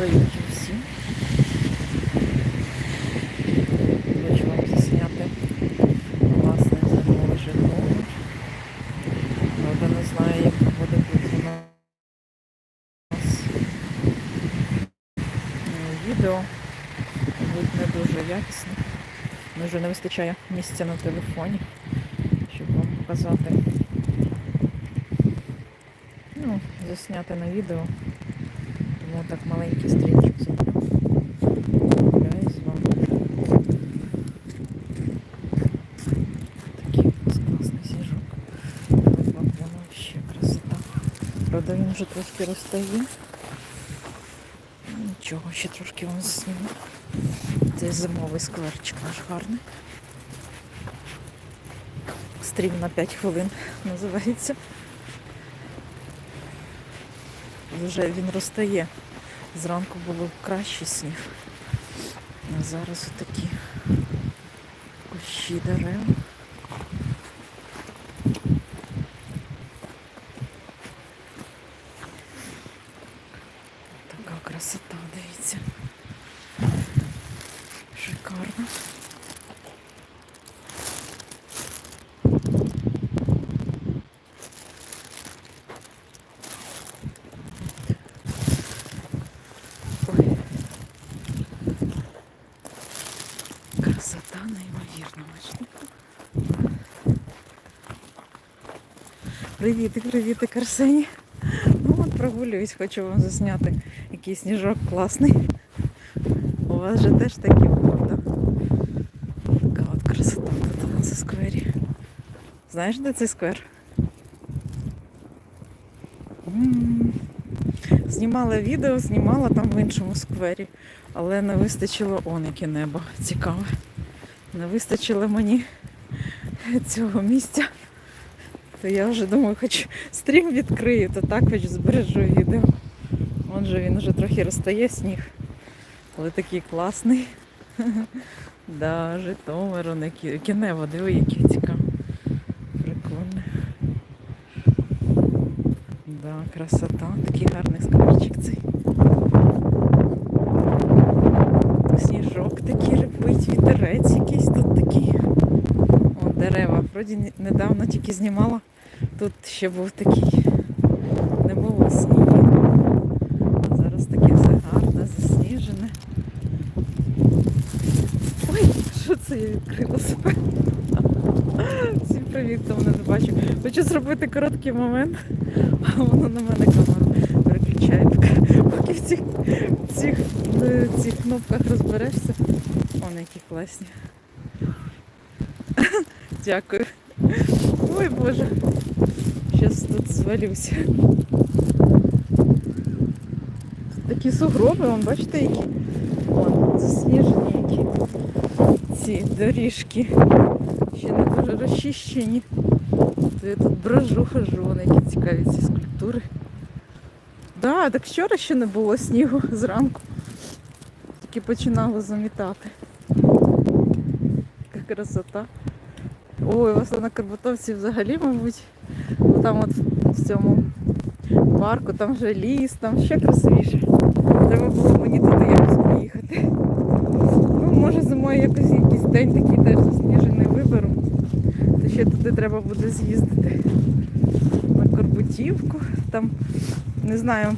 Привіт всім. Хочу вам засняти власне зимове житло. Правда, не знаю, як буде бути у нас відео. Мабуть, не дуже якісно. Дуже не вистачає місця на телефоні, щоб вам показати. Ну, засняти на відео. Тому так маленький стрічок зроблю. Такий у нас класний сніжок. Воно ще красота. Правда, він вже трошки розтає. Ну, Нічого, ще трошки вам засніму. Це зимовий скверчик наш гарний. Стрім на 5 хвилин називається. Вже він розтає. Зранку було краще сніг. А зараз отакі кущі дерев. Така красота, дивіться. Шикарно. Ой. Красота неймовірна, бачите? Привіт, привіт, Арсені. Ну от прогулююсь, хочу вам засняти який сніжок класний. У вас же теж такі правда? Така от красота тут у нас у сквері. Знаєш, де цей сквер? Знімала відео, знімала там в іншому сквері, але не вистачило он яке небо цікаве. Не вистачило мені цього місця. То я вже думаю, хоч стрім відкрию, то так хоч збережу відео. Вон же він вже трохи розтає сніг, але такий класний. Да, Житомир, не яке диви, яке цікаве. Прикольне. Да, красота, такий гарний скарбчик цей. Сніжок такий репить, вітерець якийсь тут такий. О, дерева. Вроді недавно тільки знімала. Тут ще був такий. Не було снігу. Зараз таке все гарне, засніжене. Ой, що це я відкрила себе? Всім привіт, хто мене не бачив. Хочу зробити короткий момент, а воно на мене камеру переключає. Поки, в цих, цих, цих кнопках розберешся. Вони які класні. Дякую. Ой Боже. Зараз тут звалюся. Такі сугроби, вон, бачите, які? Вон, засніжені які. Ці доріжки. Ще не дуже розчищені. То я тут брожу, хожу, вони які цікаві ці скульптури. Да, так вчора ще не було снігу зранку. Тільки починало замітати. Яка красота. Ой, вас на Карбатовці взагалі, мабуть, ну, там от в цьому парку, там вже ліс, там ще красивіше. Треба було мені туди якось поїхати. Ну, може зимою якось якийсь день такий теж засніжений виберу. То ще туди треба буде з'їздити. На Корбутівку. Там, не знаю,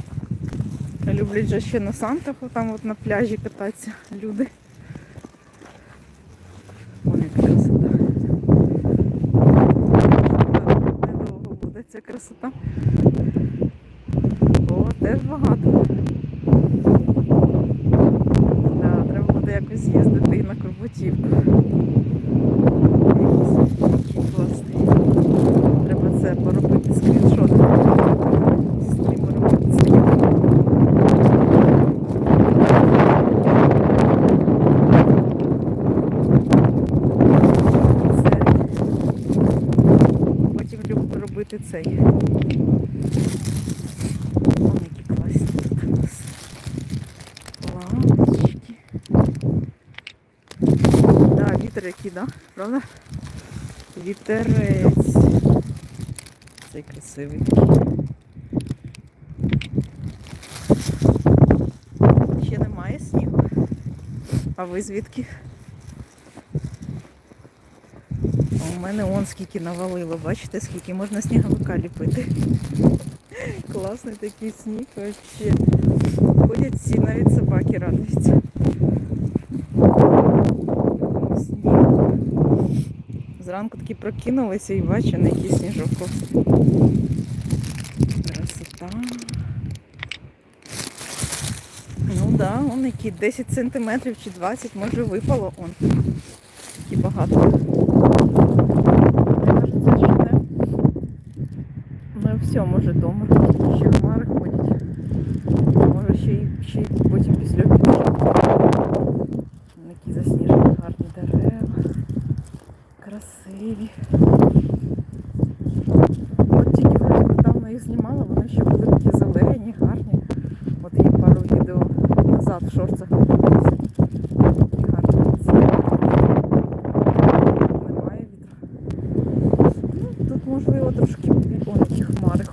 люблять же ще на Сантаху, там от на пляжі кататися люди. Ой, яка красота. Недовго буде ця красота. О, теж багато. Да, треба буде якось з'їздити і на Корбутівку. Який класний. Треба це поробити скріншот. Стріму робити скрін. Це. Потім люблю робити цей. Вон які класні тут у нас. Лавочки. Да, вітер який, да? Правда? Вітерець. Цей красивий. Ще немає снігу. А ви звідки? А у мене он скільки навалило, бачите, скільки можна сніговика ліпити. Класний такий сніг вообще. Ходять всі, навіть собаки радуються. Зранку таки прокинулися і бачу, на який сніжок. Красота. Ну да, он які 10 сантиметрів чи 20, може випало он. І багато. Кажеться, що не. Ну все, може вдома.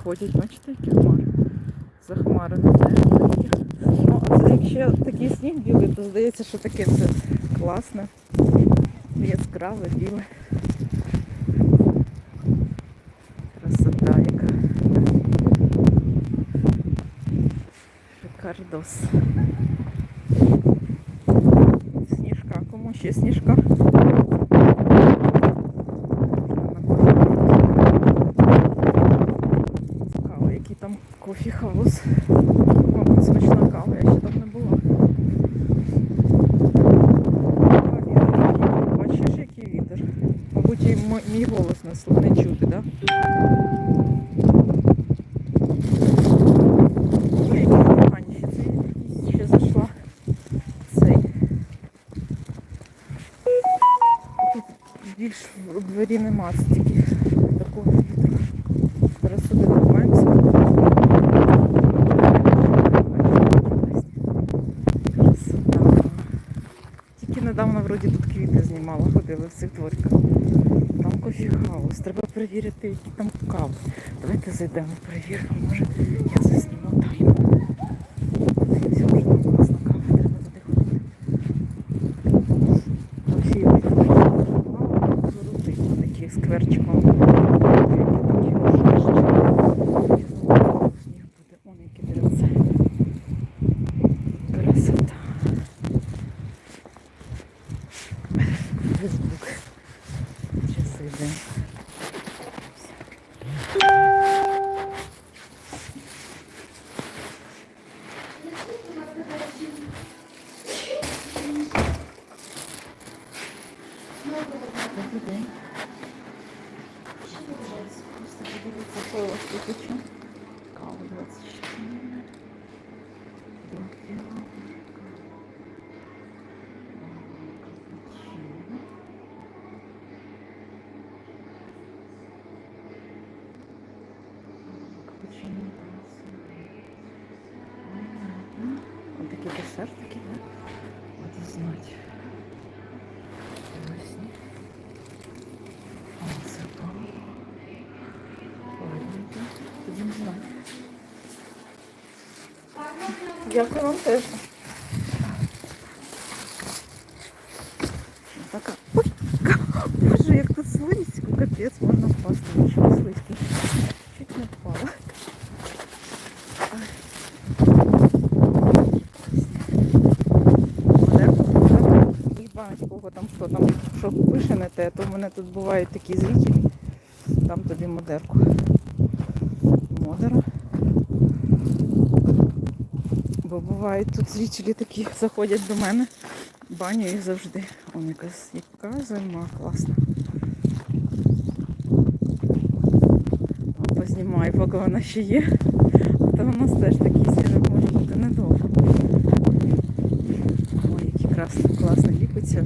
які хмари ходять, бачите, які хмари. За хмарами небо таке. Ну, а це якщо такий сніг білий, то здається, що таке все класне, яскраве, біле. Красота яка. Шикардос. Сніжка. Кому ще сніжка? Хаус. Мабуть, смачна кава, я ще там не була. Бачиш, який вітер? Мабуть, і мій голос нас не чути, так? Більш в дворі нема стільки такого вітру. Зараз сюди ховаємося. Красота. Вроді тут квіти знімала, ходила в цих двориках. Там кофі хаус. Треба перевірити, які там кави. Давайте зайдемо, перевіримо. Може я засніму тайну. Подивимося, може там класна кава, треба туди ходити. Кофі золотий, такий скверчиком. Такі ошишечки. Сніг буде, он яке деревце. Красота. Фейсбук. Часи йдемо. Добрий день. Що я. Кава 24. Дякую вам теж. Така. Ой, боже, як тут слизько, капець, можна впасти, нічого слизько. Чуть не впала. Багатько там хто там, що пише не те, то в мене тут бувають такі зрителі. Там тобі модерку. Модера. Бо бувають тут зрителі такі заходять до мене. Баню їх завжди. Он якась яка зима класна. О, Познімаю, поки вона ще є. А то у нас теж такий сніжок може бути недовго. Ой, який красний, класно ліпиться.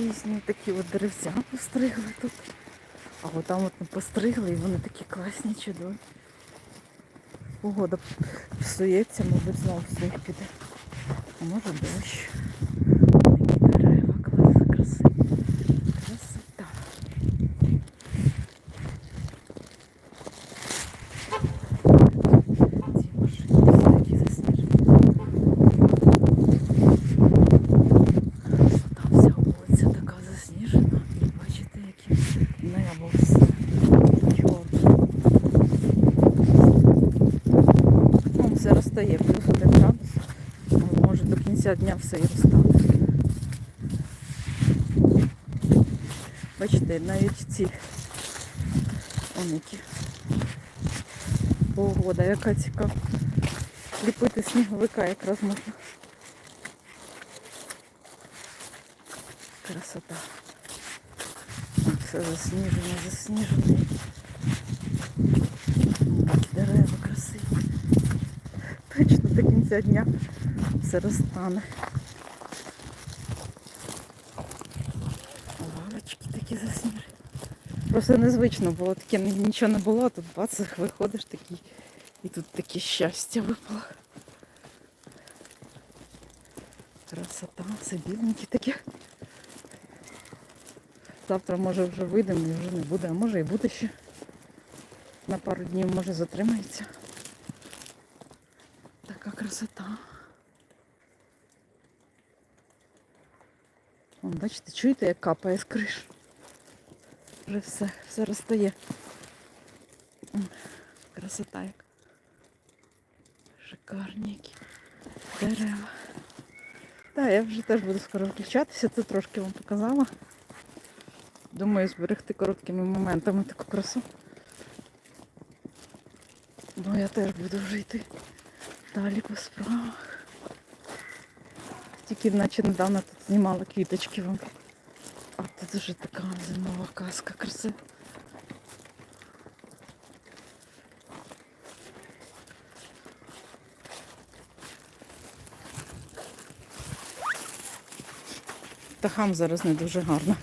Різні такі от деревця постригли тут. А от там от постригли і вони такі класні, чудові. Погода псується, мабуть, знову сніг піде. А може дощ. Такі дерева, клас, красиві. Красота. Ці машини всі такі засніжені. Там вся вулиця така засніжена. І бачите, яке небо все чорне. Ну, все розтає, плюс один градус. Ну, Може до все і розтане. Бачите, навіть ці он які. Погода, яка цікава. Ліпити сніговика якраз можна. Красота. Все засніження. Які дерева красиві. Точно до кінця дня все розтане. Лавочки такі засніжені. Просто незвично було, таке нічого не було, а тут бац, виходиш такий. І тут таке щастя випало. Красота, все біленьке таке. Завтра може вже вийдемо і вже не буде, а може і буде ще. На пару днів може затримається. Така красота. Вон, бачите, чуєте, як капає з криш? Вже все, все розтає. Красота як. Шикарні які дерева. Так, я вже теж буду скоро включатися, тут трошки вам показала. Думаю, зберегти короткими моментами таку красу. Бо я теж буду вже йти далі по справах. Тільки наче недавно тут знімала квіточки вам. А тут вже така зимова казка красива. Птахам зараз не дуже гарно.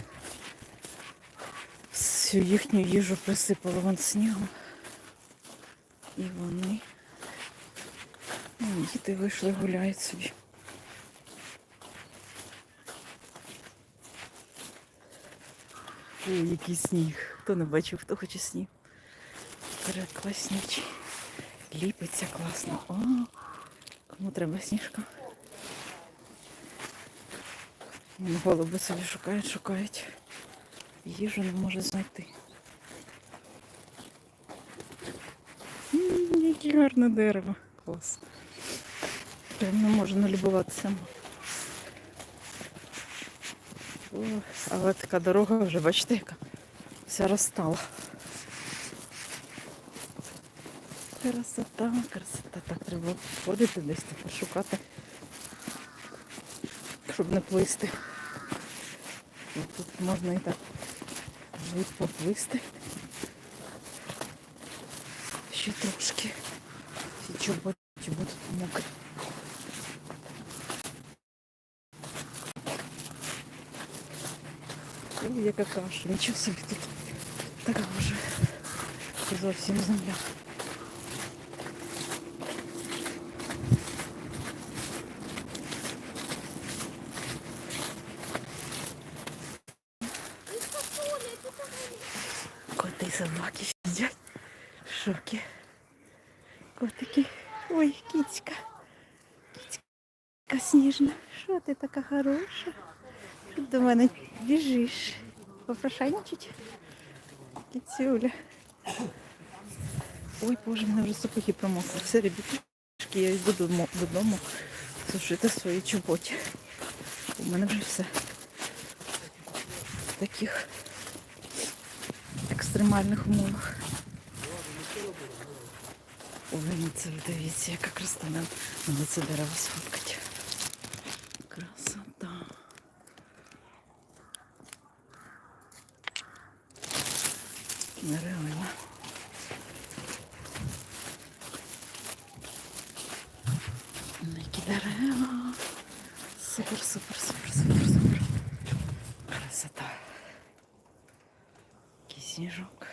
Всю їхню їжу присипало вон снігом. І вони. Ну, діти вийшли, гуляють собі. Ой, який сніг. Хто не бачив, хто хоче сніг. Перекласнючий. Ліпиться класно. О, кому треба сніжка. Голуби собі шукають, шукають. Їжу не може знайти. Яке гарне дерево. Клас. Прям не можу налюбуватися. О, але така дорога вже, бачите, яка вся розстала. Красота, красота. Так, треба ходити десь так шукати, щоб не плисти. І Тут можна і так жить поплисти. Ще трошки. Ці чоботи будуть мокрі. Яка каша, нічого собі тут така вже зовсім земля. Коти собаки сидять. В шокі. Котики. Ой, кицька. Кицька сніжна. Що ти така хороша? Ти до мене біжиш. Попрошайничать? Кицюля. Ой, боже, мене вже сапоги промокли. Все, ребятушки, я йду додому сушити свої чоботі. У мене вже все. В таких екстремальних умовах. Ой, ну це дивіться, яка красота. Надо це дерево сфоткати. Красота. Нереально. Ну, Які дерева. Супер, супер, супер, супер, супер. Красота. Який сніжок.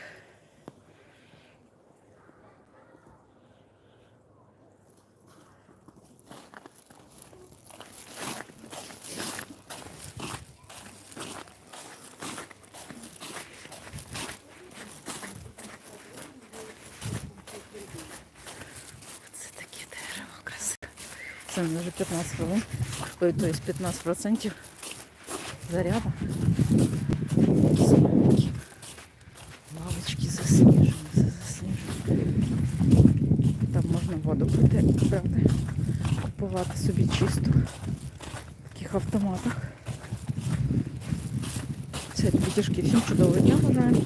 Це таке дерево красиве. Це в мене вже 15 хвилин. Ой, то есть 15% заряда. Сніжки. Лавочки засніжені, все засніжено. Там можна воду пити, правда, купувати собі чисто в таких автоматах. Все, дітішки, всім чудового дня бажаю.